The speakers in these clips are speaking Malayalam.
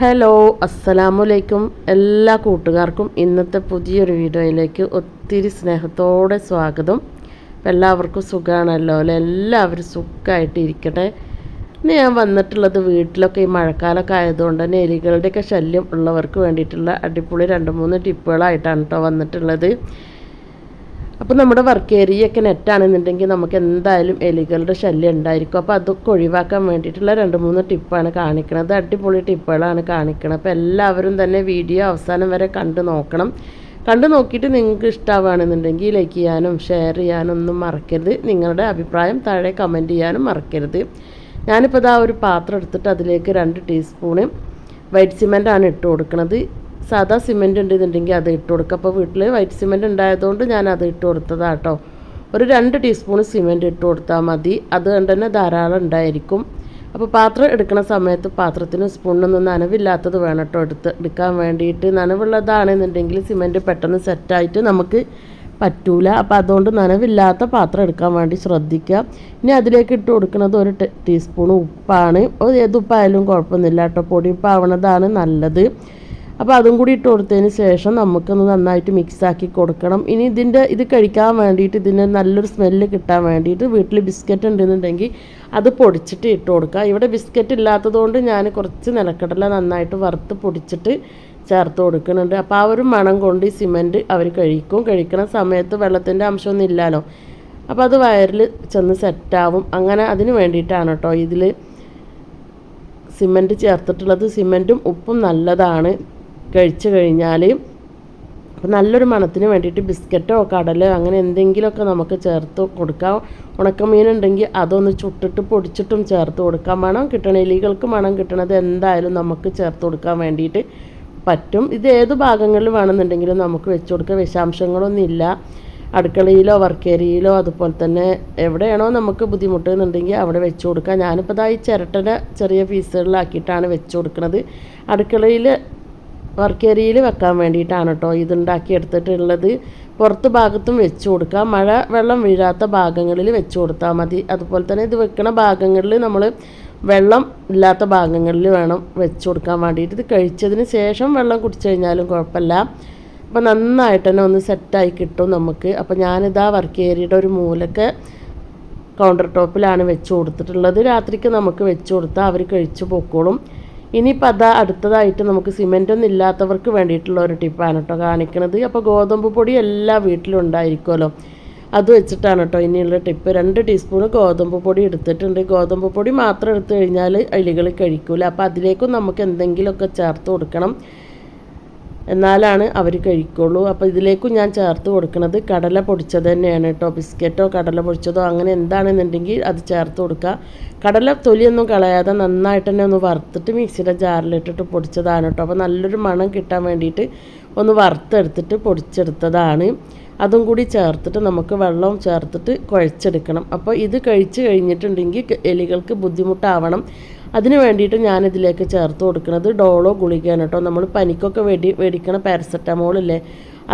ഹലോ അസ്സലാമലൈക്കും എല്ലാ കൂട്ടുകാർക്കും ഇന്നത്തെ പുതിയൊരു വീഡിയോയിലേക്ക് ഒത്തിരി സ്നേഹത്തോടെ സ്വാഗതം. അപ്പം എല്ലാവർക്കും സുഖമാണല്ലോ അല്ലെ? എല്ലാവരും സുഖമായിട്ട് ഇരിക്കട്ടെ. ഇന്ന് ഞാൻ വന്നിട്ടുള്ളത് വീട്ടിലൊക്കെ ഈ മഴക്കാലമൊക്കെ ആയതുകൊണ്ട് തന്നെ എലികളുടെയൊക്കെ ശല്യം ഉള്ളവർക്ക് വേണ്ടിയിട്ടുള്ള അടിപൊളി രണ്ട് മൂന്ന് ടിപ്പുകളായിട്ടാണ് കേട്ടോ വന്നിട്ടുള്ളത്. അപ്പോൾ നമ്മുടെ വർക്ക് ഏരിയയൊക്കെ നെറ്റാണെന്നുണ്ടെങ്കിൽ നമുക്ക് എന്തായാലും എലികളുടെ ശല്യം ഉണ്ടായിരിക്കും. അപ്പോൾ അതൊക്കെ ഒഴിവാക്കാൻ വേണ്ടിയിട്ടുള്ള രണ്ട് മൂന്ന് ടിപ്പാണ് കാണിക്കുന്നത് അടിപൊളി ടിപ്പുകളാണ് കാണിക്കുന്നത് അപ്പോൾ എല്ലാവരും തന്നെ വീഡിയോ അവസാനം വരെ കണ്ടു നോക്കണം. കണ്ടു നോക്കിയിട്ട് നിങ്ങൾക്ക് ഇഷ്ടമാവുകയാണെന്നുണ്ടെങ്കിൽ ലൈക്ക് ചെയ്യാനും ഷെയർ ചെയ്യാനും ഒന്നും മറക്കരുത്. നിങ്ങളുടെ അഭിപ്രായം താഴെ കമന്റ് ചെയ്യാനും മറക്കരുത്. ഞാനിപ്പോൾ ഇതാ ഒരു പാത്രം എടുത്തിട്ട് അതിലേക്ക് രണ്ട് ടീസ്പൂണ് വൈറ്റ് സിമെന്റാണ് ഇട്ട് കൊടുക്കുന്നത് സാധാ സിമെന്റ് ഉണ്ടെന്നുണ്ടെങ്കിൽ അത് ഇട്ട് കൊടുക്കുക. അപ്പോൾ വീട്ടിൽ വൈറ്റ് സിമെന്റ് ഉണ്ടായതുകൊണ്ട് ഞാൻ അത് ഇട്ട് കൊടുത്തതാണ് കേട്ടോ. ഒരു രണ്ട് ടീസ്പൂൺ സിമെന്റ് ഇട്ട് കൊടുത്താൽ മതി. അത് കൊണ്ട് തന്നെ ധാരാളം ഉണ്ടായിരിക്കും. അപ്പോൾ പാത്രം എടുക്കുന്ന സമയത്ത് പാത്രത്തിന് സ്പൂണിനൊന്നും നനവില്ലാത്തത് വേണം കേട്ടോ എടുത്ത് എടുക്കാൻ വേണ്ടിയിട്ട്. നനവുള്ളതാണെന്നുണ്ടെങ്കിൽ സിമെന്റ് പെട്ടെന്ന് സെറ്റായിട്ട് നമുക്ക് പറ്റൂല. അപ്പം അതുകൊണ്ട് നനവില്ലാത്ത പാത്രം എടുക്കാൻ വേണ്ടി ശ്രദ്ധിക്കുക. ഇനി അതിലേക്ക് ഇട്ട് കൊടുക്കുന്നത് ഒരു ടീസ്പൂൺ ഉപ്പാണ്. ഏത് ഉപ്പായാലും കുഴപ്പമൊന്നുമില്ല കേട്ടോ. പൊടി ഉപ്പാവണതാണ് നല്ലത്. അപ്പോൾ അതും കൂടി ഇട്ട് കൊടുത്തതിന് ശേഷം നമുക്കൊന്ന് നന്നായിട്ട് മിക്സാക്കി കൊടുക്കണം. ഇനി ഇതിന്റെ ഇത് കഴിക്കാൻ വേണ്ടിയിട്ട് ഇതിന് നല്ലൊരു സ്മെല്ല് കിട്ടാൻ വേണ്ടിയിട്ട് വീട്ടിൽ ബിസ്ക്കറ്റ് ഉണ്ടെന്നുണ്ടെങ്കിൽ അത് പൊടിച്ചിട്ട് ഇട്ട് കൊടുക്കുക. ഇവിടെ ബിസ്ക്കറ്റ് ഇല്ലാത്തതുകൊണ്ട് ഞാൻ കുറച്ച് നിലക്കടല നന്നായിട്ട് വറുത്ത് പൊടിച്ചിട്ട് ചേർത്ത് കൊടുക്കുന്നുണ്ട്. അപ്പോൾ ആ ഒരു മണം കൊണ്ട് ഈ സിമെന്റ് അവർ കഴിക്കും. കഴിക്കുന്ന സമയത്ത് വെള്ളത്തിന്റെ അംശമൊന്നും ഇല്ലല്ലോ. അപ്പോൾ അത് വയറിൽ ചെന്ന് സെറ്റാവും അങ്ങനെ അതിന് വേണ്ടിയിട്ടാണ് കേട്ടോ ഇതിൽ സിമെന്റ് ചേർത്തിട്ടുള്ളത്. സിമെന്റും ഉപ്പും നല്ലതാണ്. കഴിച്ചു കഴിഞ്ഞാൽ നല്ലൊരു മണത്തിന് വേണ്ടിയിട്ട് ബിസ്ക്കറ്റോ കടലോ അങ്ങനെ എന്തെങ്കിലുമൊക്കെ നമുക്ക് ചേർത്ത് കൊടുക്കാം. ഉണക്കമീൻ ഉണ്ടെങ്കിൽ അതൊന്ന് ചുട്ടിട്ട് പൊടിച്ചിട്ടും ചേർത്ത് കൊടുക്കാം മണം കിട്ടണം എലികൾക്ക് മണം കിട്ടണത് എന്തായാലും നമുക്ക് ചേർത്ത് കൊടുക്കാൻ വേണ്ടിയിട്ട് പറ്റും. ഇത് ഏത് ഭാഗങ്ങളിൽ വേണമെന്നുണ്ടെങ്കിലും നമുക്ക് വെച്ച് കൊടുക്കാം. വിഷാംശങ്ങളൊന്നും ഇല്ല അടുക്കളയിലോ വർക്കേരിയയിലോ അതുപോലെ തന്നെ എവിടെയാണോ നമുക്ക് ബുദ്ധിമുട്ടുന്നുണ്ടെങ്കിൽ അവിടെ വെച്ച് കൊടുക്കാം. ഞാനിപ്പോൾ ഇതാ ഈ ചിരട്ടനെ ചെറിയ പീസുകളിലാക്കിയിട്ടാണ് വെച്ച് കൊടുക്കുന്നത് അടുക്കളയിൽ വർക്ക് ഏരിയയിൽ വെക്കാൻ വേണ്ടിയിട്ടാണ് കേട്ടോ ഇതുണ്ടാക്കി എടുത്തിട്ടുള്ളത്. പുറത്ത് ഭാഗത്തും വെച്ച് കൊടുക്കുക മഴ വെള്ളം വീഴാത്ത ഭാഗങ്ങളിൽ വെച്ച് കൊടുത്താൽ മതി. അതുപോലെ തന്നെ ഇത് വെക്കുന്ന ഭാഗങ്ങളിൽ നമ്മൾ വെള്ളം ഇല്ലാത്ത ഭാഗങ്ങളിൽ വേണം വെച്ച് കൊടുക്കാൻ വേണ്ടിയിട്ട്. ഇത് കഴിച്ചതിന് ശേഷം വെള്ളം കുടിച്ചു കഴിഞ്ഞാലും കുഴപ്പമില്ല. അപ്പോൾ നന്നായിട്ട് തന്നെ ഒന്ന് സെറ്റായി കിട്ടും നമുക്ക്. അപ്പോൾ ഞാനിതാ വർക്ക് ഏരിയയുടെ ഒരു മൂലക്ക് കൗണ്ടർ ടോപ്പിലാണ് വെച്ച് കൊടുത്തിട്ടുള്ളത്. രാത്രിക്ക് നമുക്ക് വെച്ച് കൊടുത്താൽ അവർ കഴിച്ചു പൊക്കോളും. ഇനിയിപ്പോൾ അതാ അടുത്തതായിട്ട് നമുക്ക് സിമെന്റ് ഒന്നും ഇല്ലാത്തവർക്ക് വേണ്ടിയിട്ടുള്ള ഒരു ടിപ്പാണ് കേട്ടോ കാണിക്കുന്നത് അപ്പോൾ ഗോതമ്പ് പൊടി എല്ലാ വീട്ടിലും ഉണ്ടായിരിക്കുമല്ലോ. അത് വെച്ചിട്ടാണ് കേട്ടോ ഇനിയുള്ള ടിപ്പ് രണ്ട് ടീസ്പൂൺ ഗോതമ്പ് പൊടി എടുത്തിട്ടുണ്ട്. ഗോതമ്പ് പൊടി മാത്രം എടുത്തു കഴിഞ്ഞാൽ അഴികൾ കഴിക്കൂല. അപ്പോൾ അതിലേക്കും നമുക്ക് എന്തെങ്കിലുമൊക്കെ ചേർത്ത് കൊടുക്കണം. എന്നാലാണ് അവർ കഴിക്കുള്ളൂ. അപ്പോൾ ഇതിലേക്കും ഞാൻ ചേർത്ത് കൊടുക്കുന്നത് കടല പൊടിച്ചത് തന്നെയാണ് കേട്ടോ. ബിസ്ക്കറ്റോ കടല പൊടിച്ചതോ അങ്ങനെ എന്താണെന്നുണ്ടെങ്കിൽ അത് ചേർത്ത് കൊടുക്കുക. കടല തൊലിയൊന്നും കളയാതെ നന്നായിട്ട് തന്നെ ഒന്ന് വറുത്തിട്ട് മിക്സിയുടെ ജാറിലിട്ടിട്ട് പൊടിച്ചതാണ് കേട്ടോ. അപ്പോൾ നല്ലൊരു മണം കിട്ടാൻ വേണ്ടിയിട്ട് ഒന്ന് വറുത്തെടുത്തിട്ട് പൊടിച്ചെടുത്തതാണ്. അതും കൂടി ചേർത്തിട്ട് നമുക്ക് വെള്ളവും ചേർത്തിട്ട് കുഴച്ചെടുക്കണം. അപ്പോൾ ഇത് കഴിച്ച് കഴിഞ്ഞിട്ടുണ്ടെങ്കിൽ എലികൾക്ക് ബുദ്ധിമുട്ടാവണം. അതിന് വേണ്ടിയിട്ട് ഞാനിതിലേക്ക് ചേർത്ത് കൊടുക്കുന്നത് ഡോളോ ഗുളികയാണ് കേട്ടോ. നമ്മൾ പനിക്കൊക്കെ വേടി മേടിക്കണ പാരസെറ്റമോളില്ലേ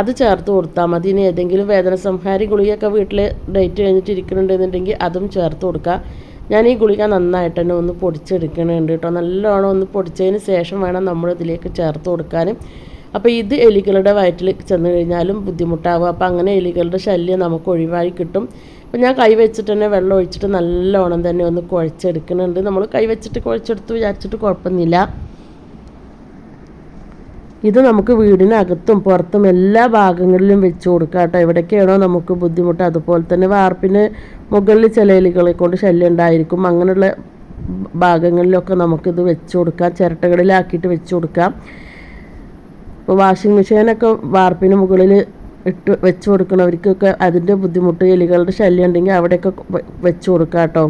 അത് ചേർത്ത് കൊടുത്താൽ മതി. ഇനി ഏതെങ്കിലും വേദന സംഹാരി ഗുളികയൊക്കെ വീട്ടിൽ ഡേറ്റ് കഴിഞ്ഞിട്ട് അതും ചേർത്ത് കൊടുക്കുക. ഞാൻ ഈ ഗുളിക നന്നായിട്ട് തന്നെ ഒന്ന് പൊടിച്ചെടുക്കണുണ്ട് കേട്ടോ. നല്ലോണം ഒന്ന് പൊടിച്ചതിന് ശേഷം വേണം നമ്മൾ ഇതിലേക്ക് ചേർത്ത് കൊടുക്കാനും. അപ്പോൾ ഇത് എലികളുടെ വയറ്റിൽ ചെന്ന് കഴിഞ്ഞാലും ബുദ്ധിമുട്ടാകും അപ്പോൾ അങ്ങനെ എലികളുടെ ശല്യം നമുക്ക് ഒഴിവായി കിട്ടും. അപ്പോൾ ഞാൻ കൈ വെച്ചിട്ട് തന്നെ വെള്ളം ഒഴിച്ചിട്ട് നല്ലോണം തന്നെ ഒന്ന് കുഴച്ചെടുക്കുന്നുണ്ട്. നമ്മൾ കൈ വെച്ചിട്ട് കുഴച്ചെടുത്ത് വിചാരിച്ചിട്ട് കുഴപ്പമൊന്നുമില്ല. ഇത് നമുക്ക് വീടിനകത്തും പുറത്തും എല്ലാ ഭാഗങ്ങളിലും വെച്ച് കൊടുക്കാം കേട്ടോ. എവിടേക്കാണോ നമുക്ക് ബുദ്ധിമുട്ട് അതുപോലെ തന്നെ വാർപ്പിന് മുകളിൽ ചില എലികളെ കൊണ്ട് ശല്യം ഉണ്ടായിരിക്കും. അങ്ങനെയുള്ള ഭാഗങ്ങളിലൊക്കെ നമുക്കിത് വെച്ച് കൊടുക്കാം. ചിരട്ടകളിലാക്കിയിട്ട് വെച്ച് കൊടുക്കാം. ഇപ്പോൾ വാഷിംഗ് മെഷീനൊക്കെ വാർപ്പിന് മുകളിൽ ഇട്ട് വെച്ച് കൊടുക്കണവർക്കൊക്കെ അതിന്റെ ബുദ്ധിമുട്ട് എലികളുടെ ശല്യം ഉണ്ടെങ്കിൽ അവിടെയൊക്കെ വെച്ച് കൊടുക്കാം കേട്ടോ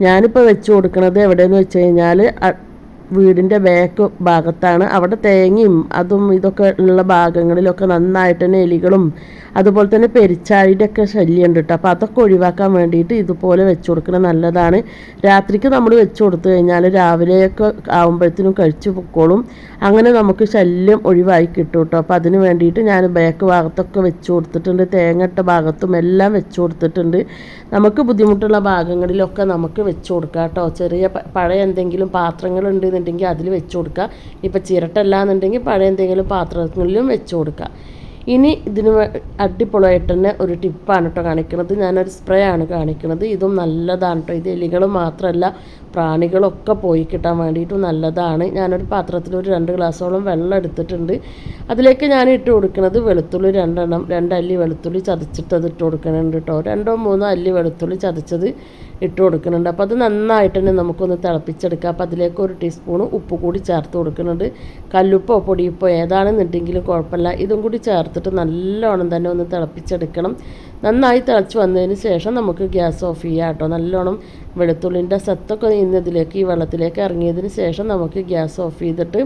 ഞാനിപ്പോൾ വെച്ച് കൊടുക്കണത് എവിടെയെന്ന് വെച്ച് കഴിഞ്ഞാൽ വീടിന്റെ ബാക്ക് ഭാഗത്താണ്. അവിടെ തേങ്ങയും അതും ഇതൊക്കെ ഉള്ള ഭാഗങ്ങളിലൊക്കെ നന്നായിട്ട് തന്നെ എലികളും അതുപോലെ തന്നെ പെരിച്ചാഴിയുടെ ഒക്കെ ശല്യം ഉണ്ട് കേട്ടോ. അപ്പോൾ അതൊക്കെ ഒഴിവാക്കാൻ വേണ്ടിയിട്ട് ഇതുപോലെ വെച്ച് കൊടുക്കുന്നത് നല്ലതാണ്. രാത്രിക്ക് നമ്മൾ വെച്ച് കൊടുത്തു കഴിഞ്ഞാൽ രാവിലെയൊക്കെ ആകുമ്പോഴത്തേനും കഴിച്ചു പൊക്കോളും. അങ്ങനെ നമുക്ക് ശല്യം ഒഴിവായി കിട്ടും കേട്ടോ. അപ്പോൾ അതിന് വേണ്ടിയിട്ട് ഞാൻ ബാക്ക് ഭാഗത്തൊക്കെ വെച്ച് കൊടുത്തിട്ടുണ്ട്. തേങ്ങട്ട ഭാഗത്തും എല്ലാം വെച്ച് കൊടുത്തിട്ടുണ്ട്. നമുക്ക് ബുദ്ധിമുട്ടുള്ള ഭാഗങ്ങളിലൊക്കെ നമുക്ക് വെച്ച് കൊടുക്കാം കേട്ടോ. ചെറിയ പഴയ എന്തെങ്കിലും പാത്രങ്ങളുണ്ട് എന്നുണ്ടെങ്കിൽ അതിൽ വെച്ച് കൊടുക്കുക. ഇപ്പോൾ ചിരട്ടല്ല എന്നുണ്ടെങ്കിൽ പഴയ എന്തെങ്കിലും പാത്രങ്ങളിലും വെച്ച് കൊടുക്കുക. ഇനി ഇതിന് അടിപൊളിയായിട്ട് തന്നെ ഒരു ടിപ്പാണ് കേട്ടോ കാണിക്കുന്നത് ഞാനൊരു സ്പ്രേ ആണ് കാണിക്കുന്നത് ഇതും നല്ലതാണ് കേട്ടോ. ഇത് എലികൾ മാത്രമല്ല പ്രാണികളൊക്കെ പോയി കിട്ടാൻ വേണ്ടിയിട്ടും നല്ലതാണ്. ഞാനൊരു പാത്രത്തിൽ ഒരു രണ്ട് ഗ്ലാസ്സോളം വെള്ളം എടുത്തിട്ടുണ്ട്. അതിലേക്ക് ഞാൻ ഇട്ട് കൊടുക്കുന്നത് വെളുത്തുള്ളി രണ്ടെണ്ണം രണ്ടല്ലി വെളുത്തുള്ളി ചതച്ചിട്ട് അത് ഇട്ട് കൊടുക്കുന്നുണ്ട് കേട്ടോ. രണ്ടോ മൂന്നോ അല്ലി വെളുത്തുള്ളി ചതച്ചത് ഇട്ട് കൊടുക്കുന്നുണ്ട്. അപ്പോൾ അത് നന്നായിട്ട് തന്നെ നമുക്കൊന്ന് തിളപ്പിച്ചെടുക്കാം അപ്പോൾ അതിലേക്ക് ഒരു ടീസ്പൂൺ ഉപ്പ് കൂടി ചേർത്ത് കൊടുക്കുന്നുണ്ട്. കല്ലുപ്പോ പൊടിയുപ്പോ ഏതാണെന്നുണ്ടെങ്കിലും കുഴപ്പമില്ല. ഇതും കൂടി ചേർത്തിട്ട് നല്ലോണം തന്നെ ഒന്ന് തിളപ്പിച്ചെടുക്കണം. നന്നായി തിളച്ച് വന്നതിന് ശേഷം നമുക്ക് ഗ്യാസ് ഓഫ് ചെയ്യാം കേട്ടോ. നല്ലോണം വെളുത്തുള്ളിന്റെ സത്തൊക്കെ ഇന്നതിലേക്ക് ഈ വെള്ളത്തിലേക്ക് ഇറങ്ങിയതിന് ശേഷം നമുക്ക് ഗ്യാസ് ഓഫ് ചെയ്തിട്ട്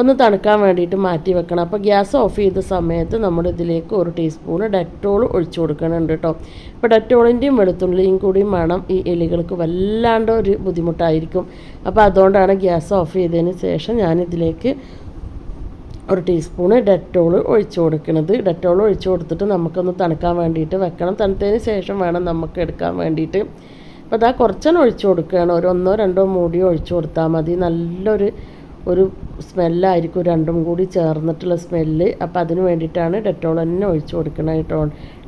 ഒന്ന് തണുക്കാൻ വേണ്ടിയിട്ട് മാറ്റി വെക്കണം. അപ്പോൾ ഗ്യാസ് ഓഫ് ചെയ്ത സമയത്ത് നമ്മൾ ഇതിലേക്ക് ഒരു ടീസ്പൂൺ ഡെറ്റോൾ ഒഴിച്ചു കൊടുക്കുന്നുണ്ട് കേട്ടോ. ഇപ്പോൾ ഡെറ്റോളിന്റെയും വെളുത്തുള്ളിയും കൂടിയും വേണം ഈ എലികൾക്ക് വല്ലാണ്ട് ഒരു ബുദ്ധിമുട്ടായിരിക്കും. അപ്പോൾ അതുകൊണ്ടാണ് ഗ്യാസ് ഓഫ് ചെയ്തതിന് ശേഷം ഞാനിതിലേക്ക് ഒരു ടീസ്പൂൺ ഡെറ്റോൾ ഒഴിച്ചു കൊടുക്കുന്നത് ഡെറ്റോൾ ഒഴിച്ചു കൊടുത്തിട്ട് നമുക്കൊന്ന് തണുക്കാൻ വേണ്ടിയിട്ട് വെക്കണം. തണുത്തതിന് ശേഷം വേണം നമുക്ക് എടുക്കാൻ വേണ്ടിയിട്ട്. അപ്പോൾ അതാ കുറച്ചെണ്ണം ഒഴിച്ചു കൊടുക്കുകയാണ്. ഒരു ഒന്നോ രണ്ടോ മൂടിയോ ഒഴിച്ചു കൊടുത്താൽ മതി. നല്ലൊരു ഒരു സ്മെല്ലായിരിക്കും രണ്ടും കൂടി ചേർന്നിട്ടുള്ള സ്മെല്ല്. അപ്പോൾ അതിന് വേണ്ടിയിട്ടാണ് ഡെറ്റോൾ തന്നെ ഒഴിച്ചു കൊടുക്കണം കേട്ടോ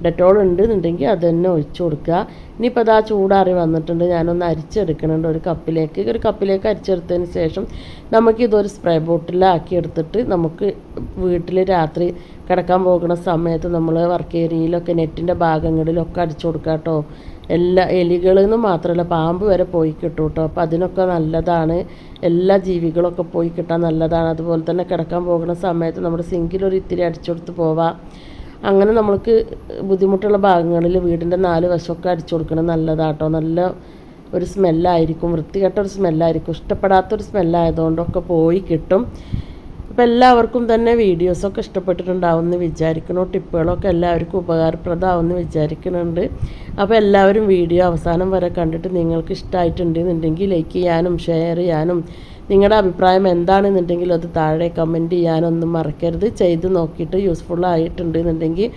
ഡെറ്റോൾ ഉണ്ട് എന്നുണ്ടെങ്കിൽ അത് തന്നെ ഒഴിച്ചു കൊടുക്കുക. ഇനിയിപ്പോൾ അതാ ചൂടാറി വന്നിട്ടുണ്ട്. ഞാനൊന്ന് അരിച്ചെടുക്കുന്നുണ്ട് ഒരു കപ്പിലേക്ക്. ഒരു കപ്പിലേക്ക് അരിച്ചെടുത്തതിന് ശേഷം നമുക്കിതൊരു സ്പ്രേ ബോട്ടിലാക്കി എടുത്തിട്ട് നമുക്ക് വീട്ടിൽ രാത്രി കിടക്കാൻ പോകുന്ന സമയത്ത് നമ്മൾ വർക്ക് ഏരിയയിലൊക്കെ നെറ്റിന്റെ ഭാഗങ്ങളിലൊക്കെ അടിച്ചു കൊടുക്കാം കേട്ടോ എല്ലാ എലികളിൽ നിന്ന് മാത്രമല്ല പാമ്പ് വരെ പോയി കിട്ടും കേട്ടോ അപ്പോൾ അതിനൊക്കെ നല്ലതാണ്. എല്ലാ ജീവികളൊക്കെ പോയി കിട്ടാൻ നല്ലതാണ്. അതുപോലെ തന്നെ കിടക്കാൻ പോകുന്ന സമയത്ത് നമ്മുടെ സിങ്കിലൊരു ഇത്തിരി അടിച്ചുകൊടുത്ത് പോവാം. അങ്ങനെ നമ്മൾക്ക് ബുദ്ധിമുട്ടുള്ള ഭാഗങ്ങളിൽ വീടിന്റെ നാല് വശമൊക്കെ അടിച്ചു കൊടുക്കണം നല്ലതാട്ടോ. നല്ല ഒരു സ്മെല്ലായിരിക്കും. വൃത്തികെട്ട ഒരു സ്മെല്ലായിരിക്കും. ഇഷ്ടപ്പെടാത്തൊരു സ്മെല്ലായതുകൊണ്ടൊക്കെ പോയി കിട്ടും. അപ്പോൾ എല്ലാവർക്കും തന്നെ വീഡിയോസൊക്കെ ഇഷ്ടപ്പെട്ടിട്ടുണ്ടാവുമെന്ന് വിചാരിക്കണോ ടിപ്പുകളൊക്കെ എല്ലാവർക്കും ഉപകാരപ്രദമാവുമെന്ന് വിചാരിക്കുന്നുണ്ട്. അപ്പോൾ എല്ലാവരും വീഡിയോ അവസാനം വരെ കണ്ടിട്ട് നിങ്ങൾക്ക് ഇഷ്ടമായിട്ടുണ്ടെന്നുണ്ടെങ്കിൽ ലൈക്ക് ചെയ്യാനും ഷെയർ ചെയ്യാനും നിങ്ങളുടെ അഭിപ്രായം എന്താണെന്നുണ്ടെങ്കിൽ അത് താഴെ കമന്റ് ചെയ്യാനൊന്നും മറക്കരുത്. ചെയ്ത് നോക്കിയിട്ട് യൂസ്ഫുൾ ആയിട്ടുണ്ടെന്നുണ്ടെങ്കിൽ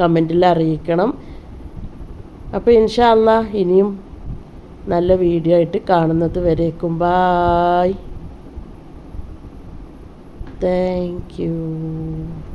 കമന്റിൽ അറിയിക്കണം. അപ്പോൾ ഇൻഷാല്ല ഇനിയും നല്ല വീഡിയോ ആയിട്ട് കാണുന്നത് വരേക്കും. Bye Thank you.